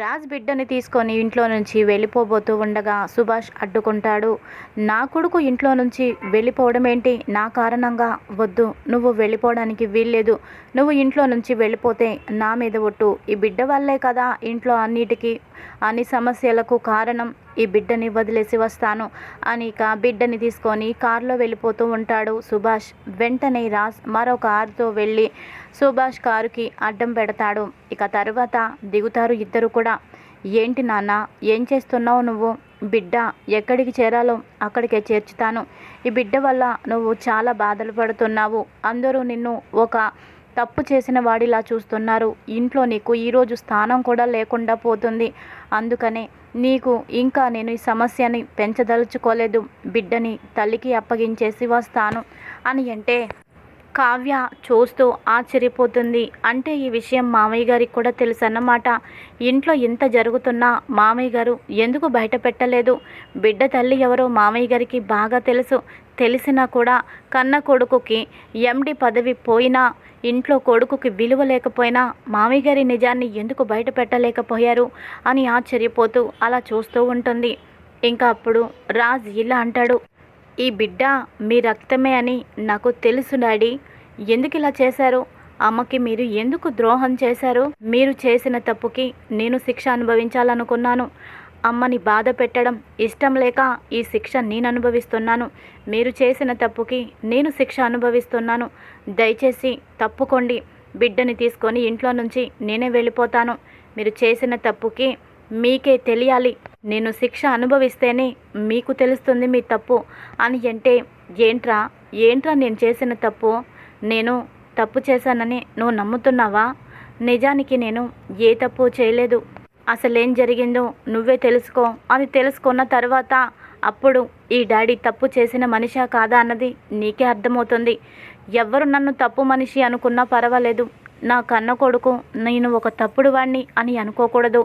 రాజ్ బిడ్డని తీసుకొని ఇంట్లో నుంచి వెళ్ళిపోబోతూ ఉండగా సుభాష్ అడ్డుకుంటాడు. నా కొడుకు ఇంట్లో నుంచి వెళ్ళిపోవడం ఏంటి? నా కారణంగా వద్దు. నువ్వు వెళ్ళిపోవడానికి వీల్లేదు. నువ్వు ఇంట్లో నుంచి వెళ్ళిపోతే నా మీద ఒట్టు. ఈ బిడ్డ వల్లే కదా ఇంట్లో అన్నిటికీ అన్ని సమస్యలకు కారణం. ఈ బిడ్డని వదిలేసి వస్తాను. అని ఇక బిడ్డని తీసుకొని కారులో వెళ్ళిపోతూ ఉంటాడు సుభాష్. వెంటనే రాజ్ మరో కారుతో వెళ్ళి సుభాష్ కారుకి అడ్డం పెడతాడు. ఇక తర్వాత దిగుతారు ఇద్దరు కూడా. ఏంటి నాన్న ఏం చేస్తున్నావు నువ్వు? బిడ్డ ఎక్కడికి చేరాలో అక్కడికే చేర్చుతాను. ఈ బిడ్డ వల్ల నువ్వు చాలా బాధలు పడుతున్నావు. అందరూ నిన్ను ఒక తప్పు చేసిన వాడిలా చూస్తున్నారు. ఇంట్లో నీకు ఈరోజు స్థానం కూడా లేకుండా పోతుంది. అందుకనే నీకు ఇంకా నేను ఈ సమస్యని పెంచదలుచుకోలేదు. బిడ్డని తల్లికి అప్పగించేసి వస్తాను అని అంటే కావ్య చూస్తూ ఆశ్చర్యపోతుంది. అంటే ఈ విషయం మామయ్య గారికి కూడా తెలుసు అన్నమాట ఇంట్లో ఇంత జరుగుతున్నా మామయ్య గారు ఎందుకు బయట పెట్టలేదు? బిడ్డ తల్లి ఎవరో మామయ్య గారికి బాగా తెలుసు. తెలిసినా కూడా కన్న కొడుకుకి ఎండి పదవి పోయినా ఇంట్లో కొడుకుకి విలువ లేకపోయినా మామయ్య గారి నిజాన్ని ఎందుకు బయట పెట్టలేకపోయారు అని ఆశ్చర్యపోతూ అలా చూస్తూ ఉంటుంది. ఇంకా అప్పుడు రాజ్ ఇలా అంటాడు ఈ బిడ్డ మీ రక్తమే అని నాకు తెలుసు డాడీ. ఎందుకు ఇలా చేశారు? అమ్మకి మీరు ఎందుకు ద్రోహం చేశారు? మీరు చేసిన తప్పుకి నేను శిక్ష అనుభవించాలనుకున్నాను. అమ్మని బాధ పెట్టడం ఇష్టం లేక ఈ శిక్ష నేను అనుభవిస్తున్నాను మీరు చేసిన తప్పుకి నేను శిక్ష అనుభవిస్తున్నాను. దయచేసి తప్పుకోండి. బిడ్డని తీసుకొని ఇంట్లో నుంచి నేనే వెళ్ళిపోతాను. మీరు చేసిన తప్పుకి మీకే తెలియాలి. నేను శిక్ష అనుభవిస్తేనే మీకు తెలుస్తుంది మీ తప్పు అని అంటే ఏంట్రా? ఏంట్రా నేను చేసిన తప్పు? నేను తప్పు చేశానని నువ్వు నమ్ముతున్నావా? నిజానికి నేను ఏ తప్పు చేయలేదు. అసలేం జరిగిందో నువ్వే తెలుసుకో. అని తెలుసుకున్న తర్వాత అప్పుడు ఈ డాడీ తప్పు చేసిన మనిషా కాదా అన్నది నీకే అర్థమవుతుంది. ఎవరు నన్ను తప్పు మనిషి అనుకున్నా పర్వాలేదు. నా కన్న కొడుకు నేను ఒక తప్పుడు వాడిని అని అనుకోకూడదు.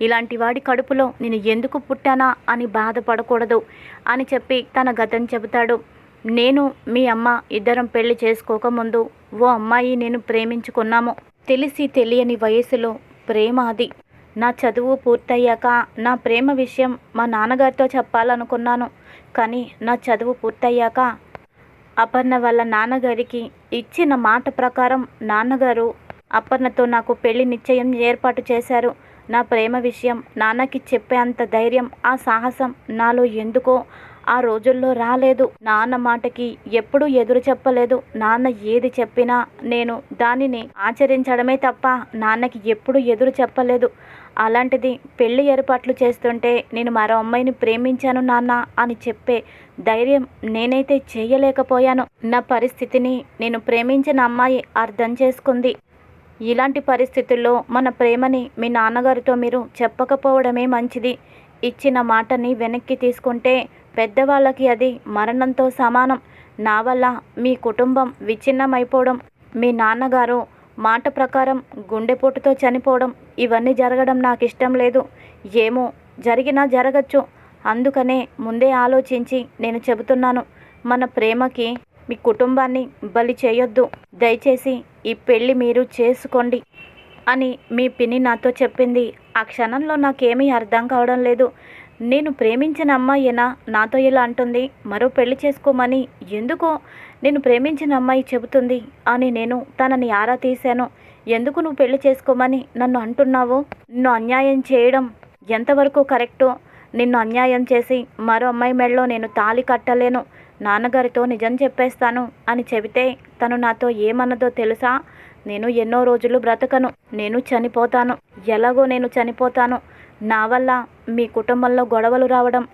ఇలాంటి వాడి కడుపులో నేను ఎందుకు పుట్టానా అని బాధపడకూడదు అని చెప్పి తన గతం చెబుతాడు. నేను మీ అమ్మ ఇద్దరం పెళ్ళి చేసుకోకముందు ఓ అమ్మాయి నేను ప్రేమించుకున్నాము. తెలిసి తెలియని వయసులో ప్రేమ అది. నా చదువు పూర్తయ్యాక నా ప్రేమ విషయం మా నాన్నగారితో చెప్పాలనుకున్నాను. కానీ నా చదువు పూర్తయ్యాక అపర్ణ వాళ్ళ నాన్నగారికి ఇచ్చిన మాట ప్రకారం నాన్నగారు అపర్ణతో నాకు పెళ్ళి నిశ్చయం ఏర్పాటు చేశారు. నా ప్రేమ విషయం నాన్నకి చెప్పే అంత ధైర్యం ఆ సాహసం నాలో ఎందుకో ఆ రోజుల్లో రాలేదు. నాన్న మాటకి ఎప్పుడూ ఎదురు చెప్పలేదు. నాన్న ఏది చెప్పినా నేను దానిని ఆచరించడమే తప్ప నాన్నకి ఎప్పుడు ఎదురు చెప్పలేదు. అలాంటిది పెళ్ళి ఏర్పాట్లు చేస్తుంటే నేను మరో అమ్మాయిని ప్రేమించాను నాన్న అని చెప్పే ధైర్యం నేనైతే చేయలేకపోయాను. నా పరిస్థితిని నేను ప్రేమించిన అమ్మాయి అర్థం చేసుకుంది. ఇలాంటి పరిస్థితుల్లో మన ప్రేమని మీ నాన్నగారితో మీరు చెప్పకపోవడమే మంచిది. ఇచ్చిన మాటని వెనక్కి తీసుకుంటే పెద్దవాళ్ళకి అది మరణంతో సమానం. నా వల్ల మీ కుటుంబం విచ్ఛిన్నమైపోవడం మీ నాన్నగారు మాట ప్రకారం గుండెపోటుతో చనిపోవడం ఇవన్నీ జరగడం నాకు ఇష్టం లేదు. ఏమో జరిగినా జరగచ్చు. అందుకనే ముందే ఆలోచించి నేను చెబుతున్నాను మన ప్రేమకి మీ కుటుంబాన్ని బలి చేయొద్దు. దయచేసి ఈ పెళ్ళి మీరు చేసుకోండి అని మీ పిన్ని నాతో చెప్పింది. ఆ క్షణంలో నాకేమీ అర్థం కావడం లేదు. నేను ప్రేమించిన అమ్మాయినా నాతో ఇలా అంటుంది మరో పెళ్ళి చేసుకోమని ఎందుకో నేను ప్రేమించిన అమ్మాయి చెబుతుంది అని నేను తనని ఆరా తీశాను. ఎందుకు నువ్వు పెళ్ళి చేసుకోమని నన్ను అంటున్నావు? నిన్ను అన్యాయం చేయడం ఎంతవరకు కరెక్టో? నిన్ను అన్యాయం చేసి మరో అమ్మాయి మెడలో నేను తాళి కట్టలేను. నాన్నగారితో నిజం చెప్పేస్తాను అని చెబితే తను నాతో ఏమన్నదో తెలుసా? నేను ఎన్నో రోజులు బ్రతకను నేను చనిపోతాను. ఎలాగో నేను చనిపోతాను. నా వల్ల మీ కుటుంబంలో గొడవలు రావడం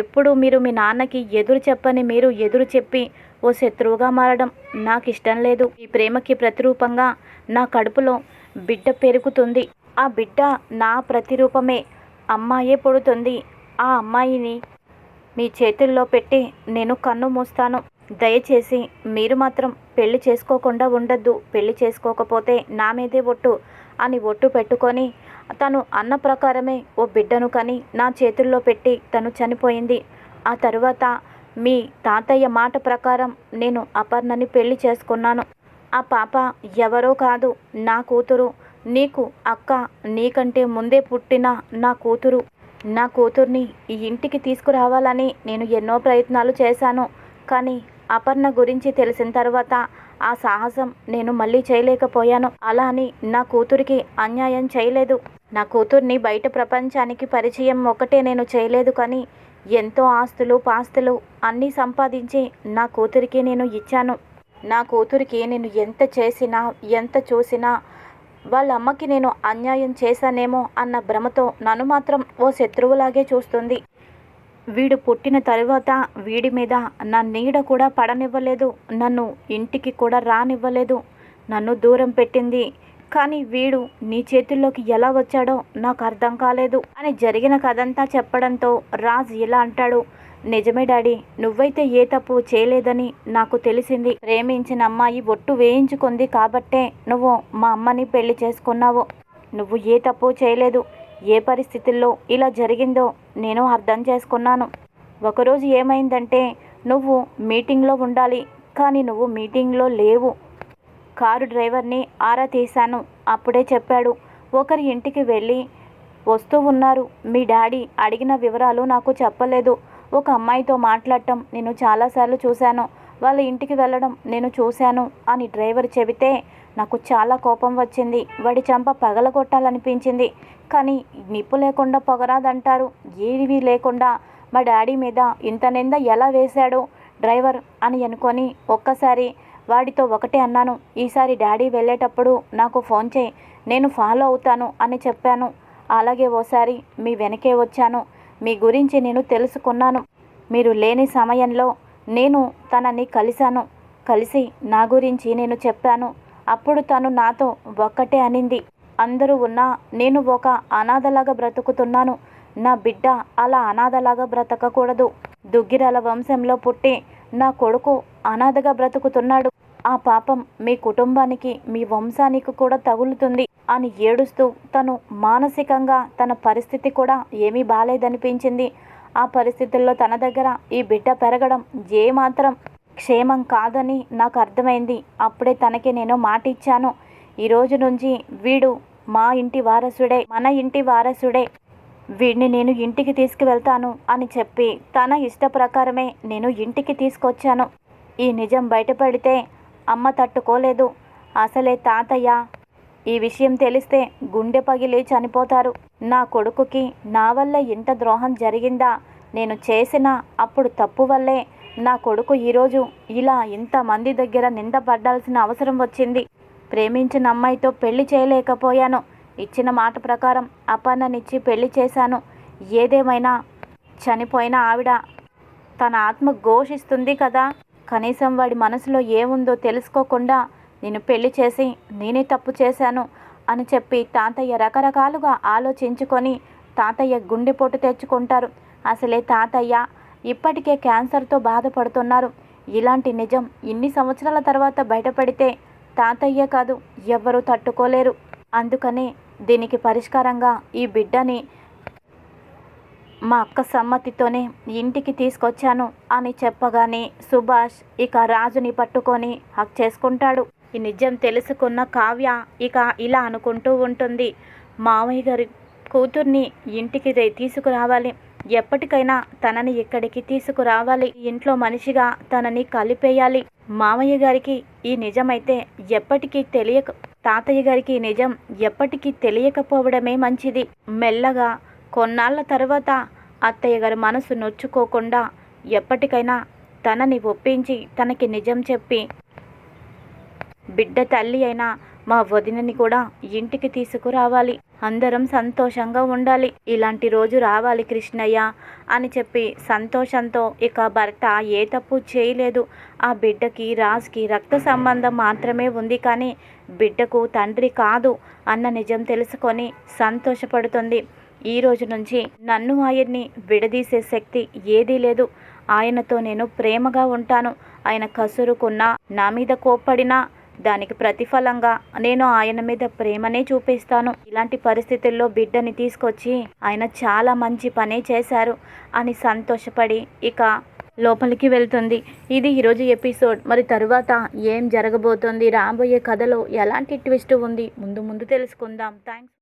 ఎప్పుడు మీరు మీ నాన్నకి ఎదురు చెప్పని మీరు ఎదురు చెప్పి ఓ శత్రువుగా మారడం నాకు ఇష్టం లేదు. ఈ ప్రేమకి ప్రతిరూపంగా నా కడుపులో బిడ్డ పెరుగుతుంది. ఆ బిడ్డ నా ప్రతిరూపమే. అమ్మాయే పుడుతుంది. ఆ అమ్మాయిని మీ చేతుల్లో పెట్టి నేను కన్ను మూస్తాను. దయచేసి మీరు మాత్రం పెళ్ళి చేసుకోకుండా ఉండద్దు. పెళ్ళి చేసుకోకపోతే నా మీదే ఒట్టు అని ఒట్టు పెట్టుకొని తను అన్న ప్రకారమే ఓ బిడ్డను కని నా చేతుల్లో పెట్టి తను చనిపోయింది. ఆ తరువాత మీ తాతయ్య మాట ప్రకారం నేను అపర్ణని పెళ్ళి చేసుకున్నాను. ఆ పాప ఎవరో కాదు నా కూతురు. నీకు అక్క నీకంటే ముందే పుట్టిన నా కూతురు. నా కూతుర్ని ఈ ఇంటికి తీసుకురావాలని నేను ఎన్నో ప్రయత్నాలు చేశాను. కానీ అపర్ణ గురించి తెలిసిన తర్వాత ఆ సాహసం నేను మళ్ళీ చేయలేకపోయాను. అలా అని నా కూతురికి అన్యాయం చేయలేదు. నా కూతుర్ని బయట ప్రపంచానికి పరిచయం ఒకటే నేను చేయలేదు కానీ ఎంతో ఆస్తులు పాస్తులు అన్నీ సంపాదించి నా కూతురికి నేను ఇచ్చాను. నా కూతురికి నేను ఎంత చేసినా ఎంత చూసినా వాళ్ళ అమ్మకి నేను అన్యాయం చేశానేమో అన్న భ్రమతో నన్ను మాత్రం ఓ శత్రువులాగే చూస్తుంది. వీడు పుట్టిన తరువాత వీడి మీద నా నీడ కూడా పడనివ్వలేదు. నన్ను ఇంటికి కూడా రానివ్వలేదు. నన్ను దూరం పెట్టింది కానీ వీడు నీ చేతుల్లోకి ఎలా వచ్చాడో నాకు అర్థం కాలేదు. అని జరిగిన కథంతా చెప్పడంతో రాజ్ ఇలా అంటాడు నిజమే డాడీ నువ్వైతే ఏ తప్పు చేయలేదని నాకు తెలిసింది. ప్రేమించిన అమ్మాయి ఒట్టు వేయించుకుంది కాబట్టే నువ్వు మా అమ్మని పెళ్ళి చేసుకున్నావు. నువ్వు ఏ తప్పు చేయలేదు. ఏ పరిస్థితుల్లో ఇలా జరిగిందో నేను అర్థం చేసుకున్నాను. ఒకరోజు ఏమైందంటే నువ్వు మీటింగ్లో ఉండాలి కానీ నువ్వు మీటింగ్లో లేవు. కారు డ్రైవర్ని ఆరా తీశాను. అప్పుడే చెప్పాడు ఒకరి ఇంటికి వెళ్ళి వస్తూ ఉన్నారు. మీ డాడీ అడిగిన వివరాలు నాకు చెప్పలేదు. ఒక అమ్మాయితో మాట్లాడటం నేను చాలాసార్లు చూశాను. వాళ్ళ ఇంటికి వెళ్ళడం నేను చూశాను అని డ్రైవర్ చెబితే నాకు చాలా కోపం వచ్చింది. వాడి చంప పగలగొట్టాలనిపించింది. కానీ నిప్పు లేకుండా పొగరాదంటారు. ఏవి లేకుండా మా డాడీ మీద ఇంత నింద ఎలా వేశాడో డ్రైవర్ అని అనుకొని ఒక్కసారి వాడితో ఒకటే అన్నాను. ఈసారి డాడీ వెళ్ళేటప్పుడు నాకు ఫోన్ చేయి. నేను ఫాలో అవుతాను అని చెప్పాను. అలాగే ఓసారి మీ వెనకే వచ్చాను. మీ గురించి నేను తెలుసుకున్నాను. మీరు లేని సమయంలో నేను తనని కలిశాను. కలిసి నా గురించి నేను చెప్పాను. అప్పుడు తను నాతో ఒక్కటే అనింది. అందరూ ఉన్నా నేను ఒక అనాథలాగా బ్రతుకుతున్నాను. నా బిడ్డ అలా అనాథలాగా బ్రతకకూడదు. దుగ్గిరాల వంశంలో పుట్టి నా కొడుకు అనాథగా బ్రతుకుతున్నాడు. ఆ పాపం మీ కుటుంబానికి మీ వంశానికి కూడా తగులుతుంది అని ఏడుస్తూ తను మానసికంగా తన పరిస్థితి కూడా ఏమీ బాలేదనిపించింది. ఆ పరిస్థితుల్లో తన దగ్గర ఈ బిడ్డ పెరగడం ఏమాత్రం క్షేమం కాదని నాకు అర్థమైంది. అప్పుడే తనకి నేను మాట ఇచ్చాను ఈ రోజు నుంచి వీడు మా ఇంటి వారసుడే మన ఇంటి వారసుడే. వీడిని నేను ఇంటికి తీసుకువెళ్తాను అని చెప్పి తన ఇష్ట ప్రకారమే నేను ఇంటికి తీసుకొచ్చాను. ఈ నిజం బయటపడితే అమ్మ తట్టుకోలేదు. అసలే తాతయ్య ఈ విషయం తెలిస్తే గుండె పగిలి చనిపోతారు. నా కొడుకుకి నా వల్ల ఇంత ద్రోహం జరిగిందా? నేను చేసిన అప్పుడు తప్పు వల్లే నా కొడుకు ఈరోజు ఇలా ఇంతమంది దగ్గర నిందపడ్డాల్సిన అవసరం వచ్చింది. ప్రేమించిన అమ్మాయితో పెళ్ళి చేయలేకపోయాను. ఇచ్చిన మాట ప్రకారం అపన్ననిచ్చి పెళ్ళి చేశాను. ఏదేమైనా చనిపోయిన ఆవిడ తన ఆత్మ ఘోషిస్తుంది కదా. కనీసం వాడి మనసులో ఏముందో తెలుసుకోకుండా నేను పెళ్ళి చేసి నేనే తప్పు చేశాను అని చెప్పి తాతయ్య రకరకాలుగా ఆలోచించుకొని తాతయ్య గుండెపోటు తెచ్చుకుంటారు. అసలే తాతయ్య ఇప్పటికే క్యాన్సర్తో బాధపడుతున్నారు. ఇలాంటి నిజం ఇన్ని సంవత్సరాల తర్వాత బయటపడితే తాతయ్య కాదు ఎవ్వరూ తట్టుకోలేరు. అందుకనే దీనికి పరిష్కారంగా ఈ బిడ్డని మా అక్క సమ్మతితోనే ఇంటికి తీసుకొచ్చాను అని చెప్పగానే సుభాష్ ఇక రాజుని పట్టుకొని హక్ చేసుకుంటాడు. ఈ నిజం తెలుసుకున్న కావ్య ఇక ఇలా అనుకుంటూ ఉంటుంది. మావయ్య గారి కూతుర్ని ఇంటికి తీసుకురావాలి. ఎప్పటికైనా తనని ఇక్కడికి తీసుకురావాలి. ఇంట్లో మనిషిగా తనని కలిపేయాలి. మామయ్య గారికి ఈ నిజమైతే ఎప్పటికీ తెలియక తాతయ్య గారికి ఈ నిజం ఎప్పటికీ తెలియకపోవడమే మంచిది. మెల్లగా కొన్నాళ్ళ తర్వాత అత్తయ్య గారి మనసు నొచ్చుకోకుండా ఎప్పటికైనా తనని ఒప్పించి తనకి నిజం చెప్పి బిడ్డ తల్లి అయిన మా వదినని కూడా ఇంటికి తీసుకురావాలి. అందరం సంతోషంగా ఉండాలి. ఇలాంటి రోజు రావాలి కృష్ణయ్య అని చెప్పి సంతోషంతో ఇక భర్త ఏ తప్పు చేయలేదు. ఆ బిడ్డకి రాజ్కి రక్త సంబంధం మాత్రమే ఉంది కానీ బిడ్డకు తండ్రి కాదు అన్న నిజం తెలుసుకొని సంతోషపడుతుంది. ఈ రోజు నుంచి నన్ను ఆయన్ని విడదీసే శక్తి ఏదీ లేదు. ఆయనతో నేను ప్రేమగా ఉంటాను. ఆయన కసురుకున్నా నా మీద కోప్పడినా దానికి ప్రతిఫలంగా నేను ఆయన మీద ప్రేమనే చూపిస్తాను. ఇలాంటి పరిస్థితుల్లో బిడ్డని తీసుకొచ్చి ఆయన చాలా మంచి పనే చేశారు అని సంతోషపడి ఇక లోపలికి వెళ్తుంది. ఇది ఈరోజు ఎపిసోడ్. మరి తరువాత ఏం జరగబోతోంది? రాబోయే కథలో ఎలాంటి ట్విస్ట్ ఉంది? ముందు ముందు తెలుసుకుందాం. థ్యాంక్స్